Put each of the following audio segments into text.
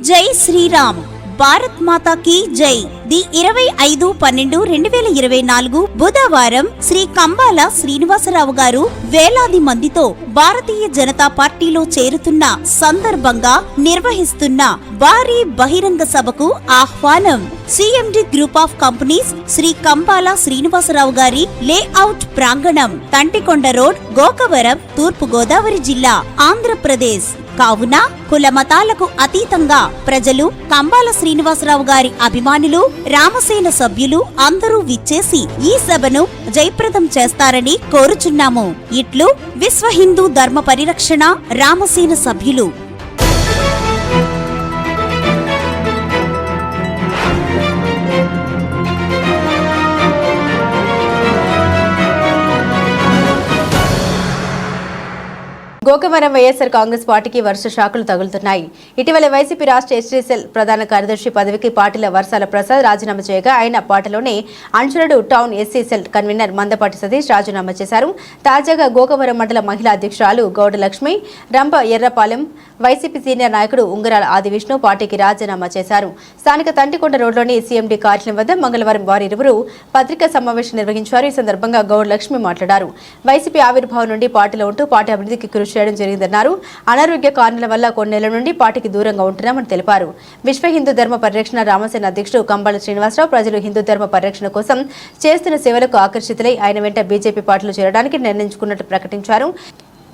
జై శ్రీరామ్. భారత్ మాతాకి జై. ది ఇరవై ఐదు పన్నెండు రెండు వేల ఇరవై నాలుగు బుధవారం శ్రీ కంబాల శ్రీనివాసరావు గారు వేలాది మందితో భారతీయ జనతా పార్టీలో చేరుతున్న సందర్భంగా నిర్వహిస్తున్న భారీ బహిరంగ సభకు ఆహ్వానం. CMD group of companies Shri Kambala Srinivasarao గారి లేఅవుట్ ప్రాంగణం తంటికొండ రోడ్ గోకవరం తూర్పు గోదావరి జిల్లా ఆంధ్రప్రదేశ్. కావున కుల మతాలకు అతీతంగా ప్రజలు కంబాల శ్రీనివాసరావు గారి అభిమానులు రామసేన సభ్యులు అందరూ విచ్చేసి ఈ సభను జయప్రదం చేస్తారని కోరుచున్నాము. ఇట్లు విశ్వ హిందూ ధర్మ పరిరక్షణ రామసేన సభ్యులు గోకవరం వైఎస్ఆర్ కాంగ్రెస్ పార్టీకి వరుస షాకులు తగులుతున్నాయి. ఇటీవల వైసీపీ రాష్ట్ర ఎస్టీసీఎల్ ప్రధాన కార్యదర్శి పదవికి పార్టీల వర్షాల ప్రసాద్ రాజీనామా చేయగా ఆయన పార్టీలోనే అంచురడు టౌన్ ఎస్సీసెల్ కన్వీనర్ మందపాటి సతీష్ రాజీనామా చేశారు. తాజాగా గోకవరం మండల మహిళా అధ్యక్షురాలు గౌడ లక్ష్మి రంప ఎర్రపాలెం వైసీపీ సీనియర్ నాయకుడు ఉంగరాల ఆదివిష్ణు పార్టీకి రాజీనామా చేశారు. స్థానిక తంటికొండ రోడ్లోని సీఎండీ కార్యాలయం వద్ద మంగళవారం వారిరువురు పత్రికా సమావేశం నిర్వహించారు. ఈ సందర్భంగా గౌడ లక్ష్మి మాట్లాడారు. వైసీపీ ఆవిర్భావం నుండి పార్టీలో ఉంటూ పార్టీ అభివృద్ధికి కృషి చేయడం జరిగిందన్నారు. అనారోగ్య కారణాల వల్ల కొన్నేళ్ళ నుండి పార్టీకి దూరంగా ఉంటున్నామని తెలిపారు. విశ్వ హిందూ ధర్మ పరిరక్షణ రామసేన అధ్యక్షుడు కంబాల శ్రీనివాసరావు ప్రజలు హిందూ ధర్మ పరిరక్షణ కోసం చేస్తున్న సేవలకు ఆకర్షితులై ఆయన వెంట బీజేపీ పార్టీలో చేరడానికి నిర్ణయించుకున్నట్టు ప్రకటించారు.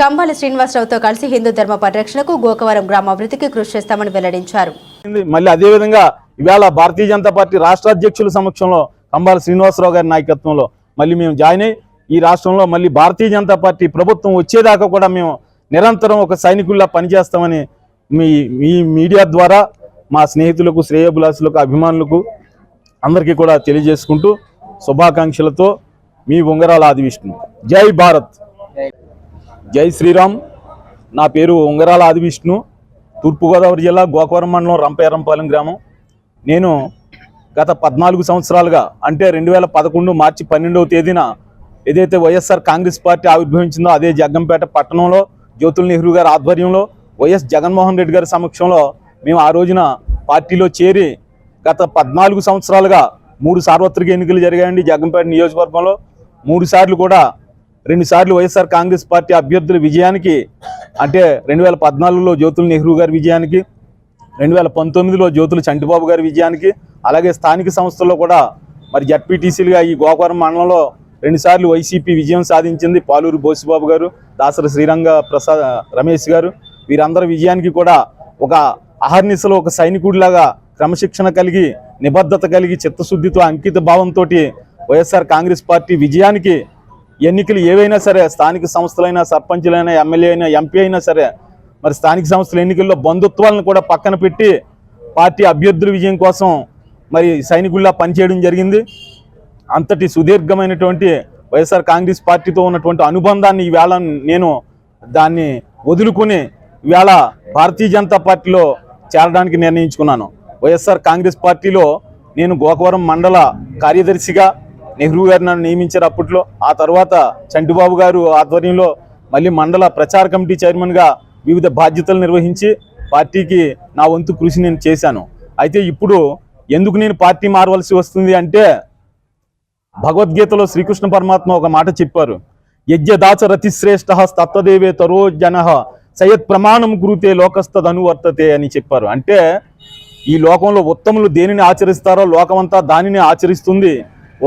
కంబాల శ్రీనివాసరావుతో కలిసి హిందూ ధర్మ పరిరక్షణకు గోకవరం గ్రామాభివృద్ధికి కృషి చేస్తామని వెల్లడించారు. మళ్ళీ మళ్ళీ అదేవిధంగా ఇవాళ భారతీయ జనతా పార్టీ రాష్ట్ర అధ్యక్షుల సమక్షంలో కంబాల శ్రీనివాసరావు గారి నాయకత్వంలో మళ్ళీ మేము జాయిన్ అయ్యి ఈ రాష్ట్రంలో మళ్ళీ భారతీయ జనతా పార్టీ ప్రభుత్వం వచ్చేదాకా కూడా మేము నిరంతరం ఒక సైనికుల్లా పనిచేస్తామని మీ మీ మీడియా ద్వారా మా స్నేహితులకు శ్రేయభిలాసులకు అభిమానులకు అందరికీ కూడా తెలియజేసుకుంటూ శుభాకాంక్షలతో మీ ఉంగరాల ఆది విష్ణు జై భారత్. జై శ్రీరామ్. నా పేరు ఉంగరాల ఆది విష్ణు తూర్పుగోదావరి జిల్లా గోకవరం మండలం రంపేరంపాలెం గ్రామం. నేను గత పద్నాలుగు సంవత్సరాలుగా అంటే రెండు వేల పదకొండు మార్చి పన్నెండవ తేదీన ఏదైతే వైఎస్ఆర్ కాంగ్రెస్ పార్టీ ఆవిర్భవించిందో అదే జగ్గంపేట పట్టణంలో జ్యోతుల నెహ్రూ గారి ఆధ్వర్యంలో వైఎస్ జగన్మోహన్ రెడ్డి గారి సమక్షంలో మేము ఆ రోజున పార్టీలో చేరి గత పద్నాలుగు సంవత్సరాలుగా మూడు సార్వత్రిక ఎన్నికలు జరిగాయండి జగన్పేట నియోజకవర్గంలో. మూడు సార్లు కూడా రెండు సార్లు వైఎస్ఆర్ కాంగ్రెస్ పార్టీ అభ్యర్థుల విజయానికి అంటే రెండు వేల పద్నాలుగులో జ్యోతుల నెహ్రూ గారి విజయానికి రెండు వేల పంతొమ్మిదిలో జ్యోతుల చంటిబాబు గారి విజయానికి అలాగే స్థానిక సంస్థల్లో కూడా మరి జడ్పీటీసీలుగా ఈ గోకవరం మండలంలో రెండుసార్లు వైసీపీ విజయం సాధించింది పాలూరు బోసిబాబు గారు దాసర శ్రీరంగ ప్రసాద్ రమేష్ గారు. వీరందరి విజయానికి కూడా ఒక అహర్నిశలో ఒక సైనికుడిలాగా క్రమశిక్షణ కలిగి నిబద్ధత కలిగి చిత్తశుద్ధితో అంకిత భావంతో వైఎస్ఆర్ కాంగ్రెస్ పార్టీ విజయానికి ఎన్నికలు ఏవైనా సరే స్థానిక సంస్థలైనా సర్పంచులైనా ఎమ్మెల్యే అయినా ఎంపీ అయినా సరే మరి స్థానిక సంస్థల ఎన్నికల్లో బంధుత్వాలను కూడా పక్కన పెట్టి పార్టీ అభ్యర్థుల విజయం కోసం మరి సైనికుల్లా పనిచేయడం జరిగింది. అంతటి సుదీర్ఘమైనటువంటి వైఎస్ఆర్ కాంగ్రెస్ పార్టీతో ఉన్నటువంటి అనుబంధాన్ని ఈవేళ నేను దాన్ని వదులుకుని ఈవేళ భారతీయ జనతా పార్టీలో చేరడానికి నిర్ణయించుకున్నాను. వైఎస్ఆర్ కాంగ్రెస్ పార్టీలో నేను గోకవరం మండల కార్యదర్శిగా నెహ్రూ గారు నన్ను నియమించారు అప్పట్లో. ఆ తర్వాత చంటిబాబు గారు ఆధ్వర్యంలో మళ్ళీ మండల ప్రచార కమిటీ చైర్మన్గా వివిధ బాధ్యతలు నిర్వహించి పార్టీకి నా వంతు కృషి నేను చేశాను. అయితే ఇప్పుడు ఎందుకు నేను పార్టీ మారవలసి వస్తుంది అంటే భగవద్గీతలో శ్రీకృష్ణ పరమాత్మ ఒక మాట చెప్పారు. యజ్ఞదాచ రతిశ్రేష్ఠ తత్వదేవే తరో జన సయత్ ప్రమాణం గురుతే లోకస్తదనువర్తతే అని చెప్పారు. అంటే ఈ లోకంలో ఉత్తములు దేనిని ఆచరిస్తారో లోకమంతా దానిని ఆచరిస్తుంది.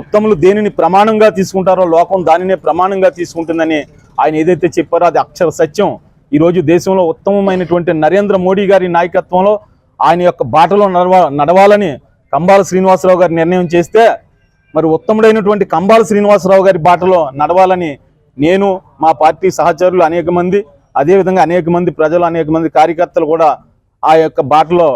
ఉత్తములు దేనిని ప్రమాణంగా తీసుకుంటారో లోకం దానినే ప్రమాణంగా తీసుకుంటుందని ఆయన ఏదైతే చెప్పారో అది అక్షర సత్యం. ఈరోజు దేశంలో ఉత్తమమైనటువంటి నరేంద్ర మోడీ గారి నాయకత్వంలో ఆయన యొక్క బాటలో నడవ నడవాలని కంబాల శ్రీనివాసరావు గారు నిర్ణయం చేస్తే మరి ఉత్తముడైనటువంటి కంబాల శ్రీనివాసరావు గారి బాటలో నడవాలని నేను మా పార్టీ సహచరులు అనేక మంది అదేవిధంగా అనేక మంది ప్రజలు అనేక మంది కార్యకర్తలు కూడా ఆ యొక్క బాటలో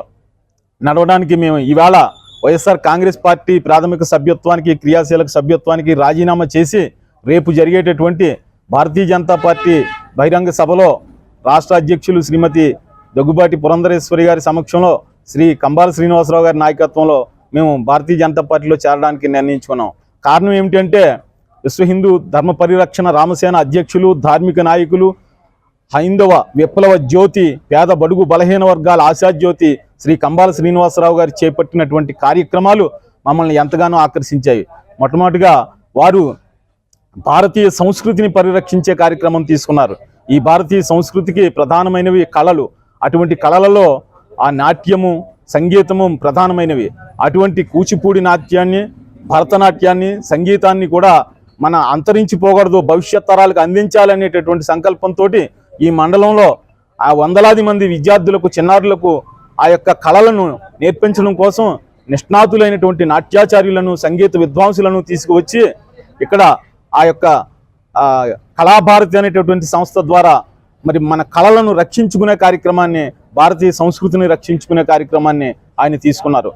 నడవడానికి మేము ఇవాళ వైఎస్ఆర్ కాంగ్రెస్ పార్టీ ప్రాథమిక సభ్యత్వానికి క్రియాశీలక సభ్యత్వానికి రాజీనామా చేసి రేపు జరిగేటటువంటి భారతీయ జనతా పార్టీ బహిరంగ సభలో రాష్ట్ర అధ్యక్షులు శ్రీమతి దగ్గుబాటి పురంధరేశ్వరి గారి సమక్షంలో శ్రీ కంబాల శ్రీనివాసరావు గారి నాయకత్వంలో మేము భారతీయ జనతా పార్టీలో చేరడానికి నిర్ణయించుకున్నాం. కారణం ఏమిటంటే విశ్వ హిందూ ధర్మ పరిరక్షణ రామసేన అధ్యక్షులు ధార్మిక నాయకులు హైందవ విప్లవ జ్యోతి పేద బడుగు బలహీన వర్గాల ఆశాజ్యోతి శ్రీ కంబాల శ్రీనివాసరావు గారు చేపట్టినటువంటి కార్యక్రమాలు మమ్మల్ని ఎంతగానో ఆకర్షించాయి. మొట్టమొదటిగా వారు భారతీయ సంస్కృతిని పరిరక్షించే కార్యక్రమం తీసుకున్నారు. ఈ భారతీయ సంస్కృతికి ప్రధానమైనవి కళలు. అటువంటి కళలలో ఆ నాట్యము సంగీతము ప్రధానమైనవి. అటువంటి కూచిపూడి నాట్యాన్ని భరతనాట్యాన్ని సంగీతాన్ని కూడా మన అంతరించిపోకూడదు భవిష్యత్ తరాలకు అందించాలనేటటువంటి సంకల్పంతో ఈ మండలంలో ఆ వందలాది మంది విద్యార్థులకు చిన్నారులకు ఆ యొక్క కళలను నేర్పించడం కోసం నిష్ణాతులైనటువంటి నాట్యాచార్యులను సంగీత విద్వాంసులను తీసుకువచ్చి ఇక్కడ ఆ యొక్క కళాభారతి అనేటటువంటి సంస్థ ద్వారా మరి మన కళలను రక్షించుకునే కార్యక్రమాన్ని భారతీయ సంస్కృతిని రక్షించుకునే కార్యక్రమాన్ని ఆయన తీసుకున్నారు.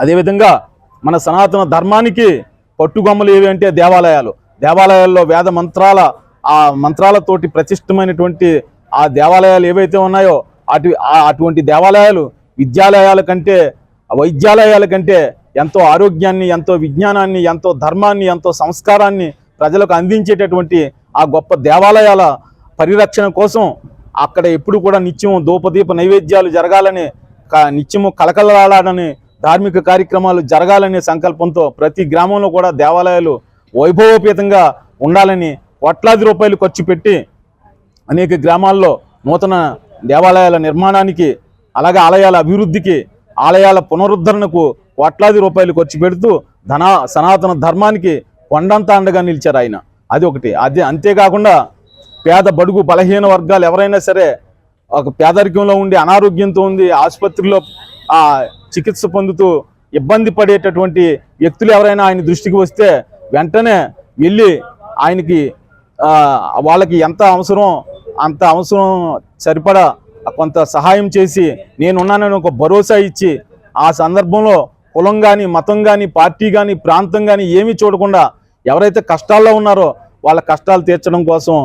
అదేవిధంగా మన సనాతన ధర్మానికి పట్టుగొమ్మలు ఏవి అంటే దేవాలయాలు. దేవాలయాల్లో వేద మంత్రాల ఆ మంత్రాలతోటి ప్రతిష్టమైనటువంటి ఆ దేవాలయాలు ఏవైతే ఉన్నాయో అటు ఆ- అటువంటి దేవాలయాలు విద్యాలయాల కంటే వైద్యాలయాల కంటే ఎంతో ఆరోగ్యాన్ని ఎంతో విజ్ఞానాన్ని ఎంతో ధర్మాన్ని ఎంతో సంస్కారాన్ని ప్రజలకు అందించేటటువంటి ఆ గొప్ప దేవాలయాల పరిరక్షణ కోసం అక్కడ ఎప్పుడు కూడా నిత్యం దూపదీప నైవేద్యాలు జరగాలని నిత్యము కలకలలాడని ధార్మిక కార్యక్రమాలు జరగాలనే సంకల్పంతో ప్రతి గ్రామంలో కూడా దేవాలయాలు వైభవోపేతంగా ఉండాలని కోట్లాది రూపాయలు ఖర్చు పెట్టి అనేక గ్రామాల్లో నూతన దేవాలయాల నిర్మాణానికి అలాగే ఆలయాల అభివృద్ధికి ఆలయాల పునరుద్ధరణకు కోట్లాది రూపాయలు ఖర్చు పెడుతూ ధన సనాతన ధర్మానికి కొండంత అండగా నిలిచారు ఆయన. అది ఒకటి. అదే అంతేకాకుండా పేద బడుగు బలహీన వర్గాలు ఎవరైనా సరే ఒక పేదరికంలో ఉండి అనారోగ్యంతో ఉంది ఆసుపత్రిలో ఆ చికిత్స పొందుతూ ఇబ్బంది పడేటటువంటి వ్యక్తులు ఎవరైనా ఆయన దృష్టికి వస్తే వెంటనే వెళ్ళి ఆయనకి వాళ్ళకి ఎంత అవసరం అంత అవసరం సరిపడా కొంత సహాయం చేసి నేనున్నానని ఒక భరోసా ఇచ్చి ఆ సందర్భంలో కులం కానీ మతం కానీ పార్టీ కానీ ప్రాంతం కానీ ఏమీ చూడకుండా ఎవరైతే కష్టాల్లో ఉన్నారో వాళ్ళ కష్టాలు తీర్చడం కోసం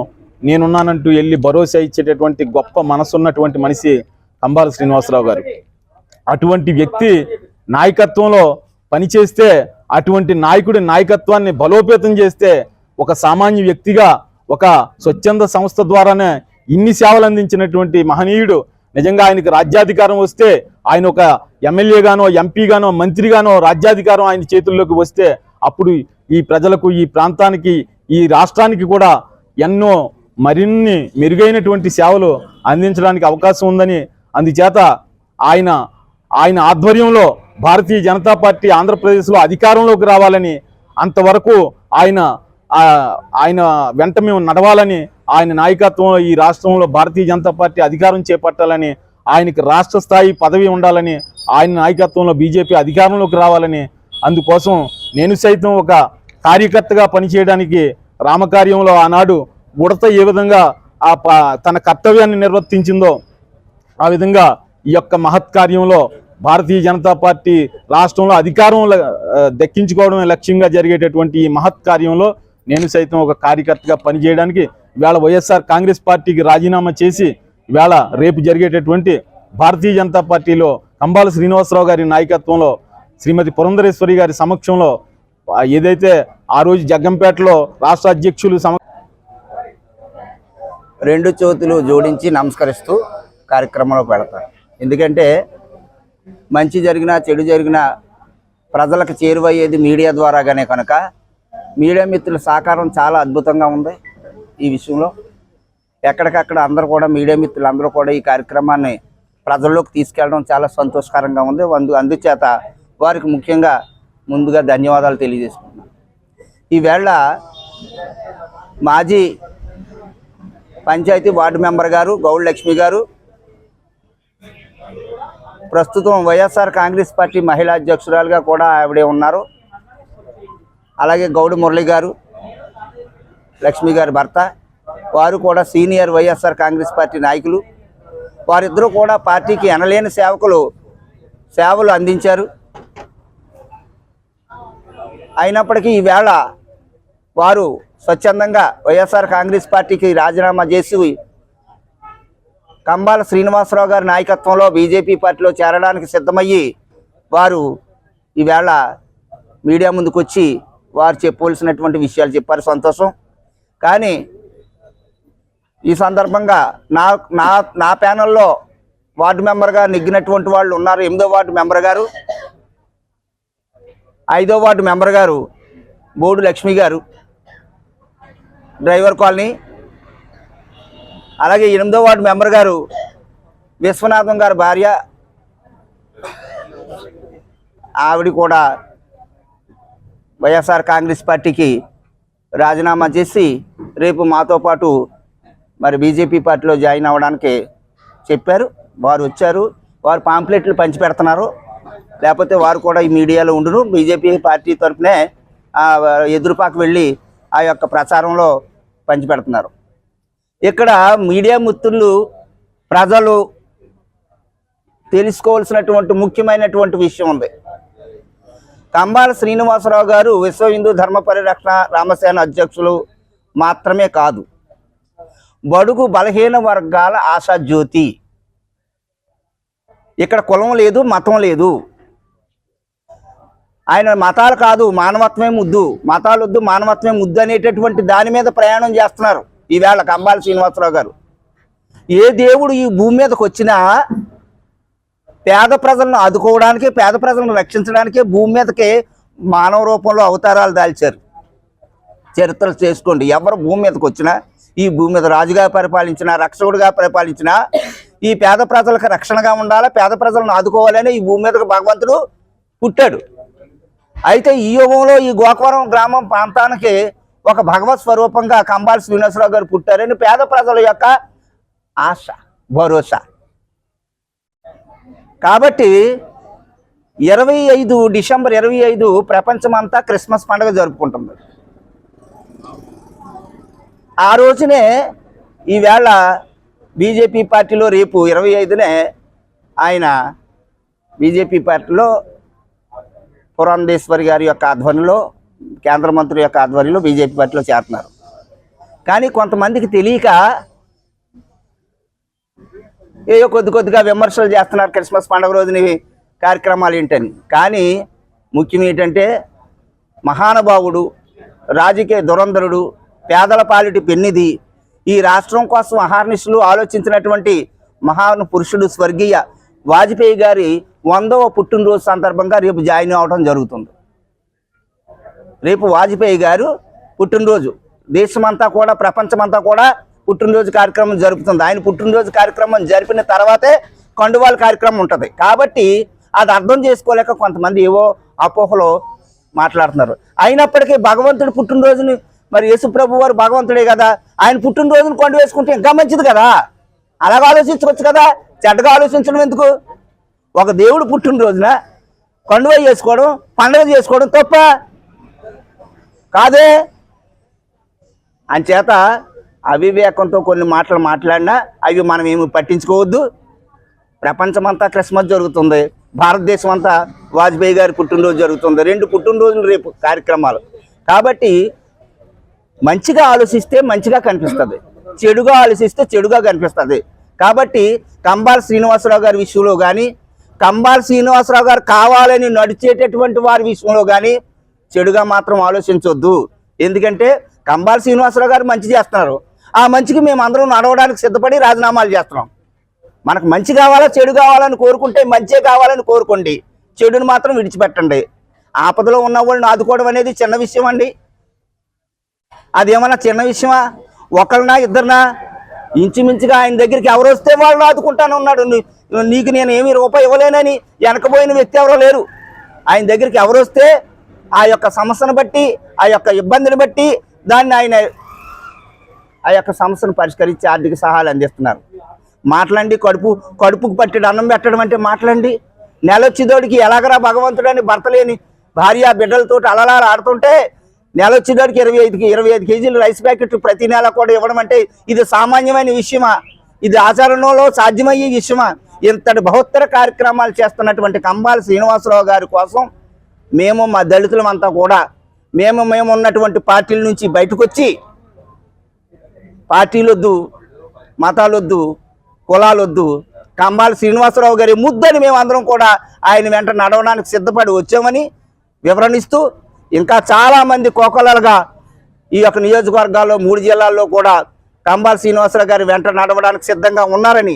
నేనున్నానంటూ వెళ్ళి భరోసా ఇచ్చేటటువంటి గొప్ప మనసున్నటువంటి మనిషి కంబాల శ్రీనివాసరావు గారు. అటువంటి వ్యక్తి నాయకత్వంలో పనిచేస్తే అటువంటి నాయకుడి నాయకత్వాన్ని బలోపేతం చేస్తే ఒక సామాన్య వ్యక్తిగా ఒక స్వచ్ఛంద సంస్థ ద్వారానే ఇన్ని సేవలు అందించినటువంటి మహనీయుడు నిజంగా ఆయనకి రాజ్యాధికారం వస్తే ఆయన ఒక ఎమ్మెల్యేగానో ఎంపీగానో మంత్రిగానో రాజ్యాధికారం ఆయన చేతుల్లోకి వస్తే అప్పుడు ఈ ప్రజలకు ఈ ప్రాంతానికి ఈ రాష్ట్రానికి కూడా ఎన్నో మరిన్ని మెరుగైనటువంటి సేవలు అందించడానికి అవకాశం ఉందని అందుచేత ఆయన ఆయన ఆధ్వర్యంలో భారతీయ జనతా పార్టీ ఆంధ్రప్రదేశ్లో అధికారంలోకి రావాలని అంతవరకు ఆయన ఆయన వెంట మేము నడవాలని ఆయన నాయకత్వంలో ఈ రాష్ట్రంలో భారతీయ జనతా పార్టీ అధికారం చేపట్టాలని ఆయనకి రాష్ట్ర స్థాయి పదవి ఉండాలని ఆయన నాయకత్వంలో బీజేపీ అధికారంలోకి రావాలని అందుకోసం నేను సైతం ఒక కార్యకర్తగా పనిచేయడానికి రామకార్యంలో ఆనాడు ఉడత ఏ విధంగా ఆ ప- తన కర్తవ్యాన్ని నిర్వర్తించిందో ఆ విధంగా ఈ యొక్క మహత్ కార్యంలో భారతీయ జనతా పార్టీ రాష్ట్రంలో అధికారం దక్కించుకోవడమే లక్ష్యంగా జరిగేటటువంటి ఈ మహత్ కార్యంలో నేను సైతం ఒక కార్యకర్తగా పనిచేయడానికి ఇవాళ వైఎస్ఆర్ కాంగ్రెస్ పార్టీకి రాజీనామా చేసి ఇవాళ రేపు జరిగేటటువంటి భారతీయ జనతా పార్టీలో కంబాల శ్రీనివాసరావు గారి నాయకత్వంలో శ్రీమతి పురంధరేశ్వరి గారి సమక్షంలో ఏదైతే ఆ రోజు జగ్గంపేటలో రాష్ట్ర అధ్యక్షులు సమ రెండు చేతులు జోడించి నమస్కరిస్తూ కార్యక్రమంలో పెడతారు ఎందుకంటే మంచి జరిగినా చెడు జరిగినా ప్రజలకు చేరువయ్యేది మీడియా ద్వారాగానే కనుక మీడియా మిత్రుల సహకారం చాలా అద్భుతంగా ఉంది ఈ విషయంలో. ఎక్కడికక్కడ అందరూ కూడా మీడియా మిత్రులు అందరూ కూడా ఈ కార్యక్రమాన్ని ప్రజల్లోకి తీసుకెళ్ళడం చాలా సంతోషకరంగా ఉంది. అందు అందుచేత వారికి ముఖ్యంగా ముందుగా ధన్యవాదాలు తెలియజేసుకుంటున్నాను. ఈవేళ మాజీ పంచాయతీ వార్డు మెంబర్ గారు గౌడ్ లక్ష్మి గారు. ప్రస్తుతం వైఎస్ఆర్ కాంగ్రెస్ పార్టీ మహిళా అధ్యక్షురాలుగా కూడా ఆవిడే ఉన్నారు. అలాగే గౌడ్ మురళి గారు లక్ష్మి గారి భర్త. వారు కూడా సీనియర్ వైఎస్ఆర్ కాంగ్రెస్ పార్టీ నాయకులు. వారిద్దరూ కూడా పార్టీకి ఎనలేని సేవకులు సేవలు అందించారు. అయినప్పటికీ ఈవేళ వారు స్వచ్ఛందంగా వైఎస్ఆర్ కాంగ్రెస్ పార్టీకి రాజీనామా చేసి కంబాల శ్రీనివాసరావు గారి నాయకత్వంలో బీజేపీ పార్టీలో చేరడానికి సిద్ధమయ్యి వారు ఈవేళ మీడియా ముందుకు వచ్చి వారు చెప్పవలసినటువంటి విషయాలు చెప్పారు. సంతోషం. కానీ ఈ సందర్భంగా నా నా నా ప్యానల్లో వార్డు మెంబర్గా నెగ్గినటువంటి వాళ్ళు ఉన్నారు. ఎనిమిదో వార్డు మెంబర్ గారు. ఐదో వార్డు మెంబర్ గారు బోడు లక్ష్మి గారు. Driver colony. అలాగే ఎనిమిదో వార్డు మెంబర్ గారు విశ్వనాథం గారి భార్య. ఆవిడ కూడా వైఎస్ఆర్ కాంగ్రెస్ పార్టీకి రాజీనామా చేసి రేపు మాతో పాటు మరి బీజేపీ పార్టీలో జాయిన్ అవ్వడానికి చెప్పారు. వారు వచ్చారు. వారు పాంప్లెట్లు పంచి పెడుతున్నారు లేకపోతే వారు కూడా ఈ మీడియాలో ఉండును. బీజేపీ పార్టీ తరఫునే ఎదురుపాకు వెళ్ళి ఆ యొక్క ప్రచారంలో పంచిపెడుతున్నారు. ఇక్కడ మీడియా మిత్రులు ప్రజలు తెలుసుకోవాల్సినటువంటి ముఖ్యమైనటువంటి విషయం ఉంది. కంబాల శ్రీనివాసరావు గారు విశ్వ హిందూ ధర్మ పరిరక్షణ రామసేన అధ్యక్షులు మాత్రమే కాదు. బడుగు బలహీన వర్గాల ఆశాజ్యోతి ఇక్కడ కులం లేదు మతం లేదు. ఆయన మతాలు కాదు మానవత్వమే ముద్దు. మతాలు వద్దు మానవత్వమే ముద్దు అనేటటువంటి దాని మీద ప్రయాణం చేస్తున్నారు ఈవేళ కంబాల శ్రీనివాసరావు గారు. ఏ దేవుడు ఈ భూమి మీదకి వచ్చినా పేద ప్రజలను ఆదుకోవడానికి పేద ప్రజలను రక్షించడానికి భూమి మీదకి మానవ రూపంలో అవతారాలు దాల్చారు. చరిత్రలు చేసుకోండి. ఎవరు భూమి మీదకి వచ్చినా ఈ భూమి మీద రాజుగా పరిపాలించిన రక్షకుడిగా పరిపాలించినా ఈ పేద ప్రజలకు రక్షణగా ఉండాలా పేద ప్రజలను ఆదుకోవాలని ఈ భూమి మీదకి భగవంతుడు పుట్టాడు. అయితే ఈ యుగంలో ఈ గోకవరం గ్రామం ప్రాంతానికి ఒక భగవత్ స్వరూపంగా కంబాల శ్రీనివాసరావు గారు పుట్టారని పేద ప్రజల యొక్క ఆశ భరోసా. కాబట్టి ఇరవై ఐదు డిసెంబర్ ఇరవై ఐదు ప్రపంచమంతా క్రిస్మస్ పండుగ జరుపుకుంటుంది. ఆ రోజునే ఈవేళ బీజేపీ పార్టీలో రేపు ఇరవై ఐదునే ఆయన బీజేపీ పార్టీలో పురాంధేశ్వరి గారి యొక్క ఆధ్వర్యంలో కేంద్ర మంత్రి యొక్క ఆధ్వర్యంలో బీజేపీ పార్టీలో చేరుతున్నారు. కానీ కొంతమందికి తెలియక ఏయో కొద్ది కొద్దిగా విమర్శలు చేస్తున్నారు క్రిస్మస్ పండుగ రోజుని కార్యక్రమాలు ఏంటని. కానీ ముఖ్యం ఏంటంటే మహానుభావుడు రాజకీయ దురంధరుడు పేదల పాలిటి పెన్నిది ఈ రాష్ట్రం కోసం అహర్నిశలు ఆలోచించినటువంటి మహాను పురుషుడు స్వర్గీయ వాజ్పేయి గారి వందవ పుట్టినరోజు సందర్భంగా రేపు జాయిన్ అవడం జరుగుతుంది. రేపు వాజ్పేయి గారు పుట్టినరోజు. దేశమంతా కూడా ప్రపంచమంతా కూడా పుట్టినరోజు కార్యక్రమం జరుపుతుంది. ఆయన పుట్టినరోజు కార్యక్రమం జరిపిన తర్వాతే కండువాల కార్యక్రమం ఉంటుంది. కాబట్టి అది అర్థం చేసుకోలేక కొంతమంది ఏవో అపోహలో మాట్లాడుతున్నారు. అయినప్పటికీ భగవంతుడి పుట్టినరోజుని మరి యేసుప్రభు వారు భగవంతుడే కదా. ఆయన పుట్టినరోజుని కొండ వేసుకుంటే ఇంకా మంచిది కదా. అలాగ ఆలోచించవచ్చు కదా. చెడ్డగా ఆలోచించడం ఎందుకు? ఒక దేవుడు పుట్టినరోజున కొండవ చేసుకోవడం పండుగ చేసుకోవడం తప్ప కాదే. అంచేత అవివేకంతో కొన్ని మాటలు మాట్లాడినా అవి మనం ఏమి పట్టించుకోవద్దు. ప్రపంచమంతా క్రిస్మస్ జరుగుతుంది. భారతదేశం అంతా వాజ్పేయి గారి పుట్టినరోజు జరుగుతుంది. రెండు పుట్టినరోజులు రేపు కార్యక్రమాలు. కాబట్టి మంచిగా ఆలోచిస్తే మంచిగా కనిపిస్తుంది. చెడుగా ఆలోచిస్తే చెడుగా కనిపిస్తుంది. కాబట్టి కంబాల శ్రీనివాసరావు గారి విషయంలో కానీ కంబాల శ్రీనివాసరావు గారు కావాలని నడిచేటటువంటి వారి విషయంలో కానీ చెడుగా మాత్రం ఆలోచించవద్దు ఎందుకంటే కంబాల శ్రీనివాసరావు గారు మంచి చేస్తున్నారు. ఆ మంచికి మేము అందరం నడవడానికి సిద్ధపడి రాజీనామాలు చేస్తున్నాం. మనకు మంచి కావాలా చెడు కావాలని కోరుకుంటే మంచే కావాలని కోరుకోండి. చెడుని మాత్రం విడిచిపెట్టండి. ఆపదలో ఉన్న వాళ్ళని ఆదుకోవడం అనేది చిన్న విషయం అండి అదేమన్నా చిన్న విషయమా? ఒకరినా ఇద్దరినా? ఇంచుమించుగా ఆయన దగ్గరికి ఎవరు వస్తే వాళ్ళని ఆదుకుంటాను ఉన్నాడు నీకు నేను ఏమి రూపాయి ఇవ్వలేనని వెనకపోయిన వ్యక్తి ఎవరో లేరు. ఆయన దగ్గరికి ఎవరు వస్తే ఆ యొక్క సమస్యను బట్టి ఆ యొక్క ఇబ్బందిని బట్టి దాన్ని ఆయన ఆ యొక్క సమస్యను పరిష్కరించి ఆర్థిక సహాయాలు అందిస్తున్నారు. మాట్లాడి కడుపు కడుపుకు పట్టి అన్నం పెట్టడం అంటే మాట్లాడి నెలొచ్చిదోడికి ఎలాగరా భగవంతుడని భర్త లేని భార్య బిడ్డలతో అలలా ఆడుతుంటే నెలొచ్చిదోడికి ఇరవై ఐదుకి ఇరవై ఐదు కేజీలు రైస్ ప్యాకెట్ ప్రతి నెల కూడా ఇవ్వడం అంటే ఇది సామాన్యమైన విషయమా? ఇది ఆచరణలో సాధ్యమయ్యే విషయమా? ఇంతటి బహుత్తర కార్యక్రమాలు చేస్తున్నటువంటి కంబాల శ్రీనివాసరావు గారి కోసం మేము మా దళితులమంతా కూడా మేము మేము ఉన్నటువంటి పార్టీల నుంచి బయటకు వచ్చి పార్టీలొద్దు మతాలొద్దు కులాలొద్దు కంబాల శ్రీనివాసరావు గారి ముద్దని మేము అందరం కూడా ఆయన వెంట నడవడానికి సిద్ధపడి వచ్చామని వివరణిస్తూ ఇంకా చాలామంది కోకొలలుగా ఈ యొక్క నియోజకవర్గాల్లో మూడు జిల్లాల్లో కూడా కంబాల శ్రీనివాసరావు గారి వెంట నడవడానికి సిద్ధంగా ఉన్నారని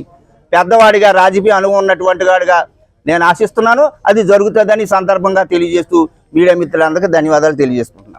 పెద్దవాడిగా రాజకీయ అనుభవం ఉన్నటువంటి వాడిగా నేను ఆశిస్తున్నాను. అది జరుగుతుందని సందర్భంగా తెలియజేస్తూ మీడియా మిత్రులందరికీ ధన్యవాదాలు తెలియజేస్తున్నాను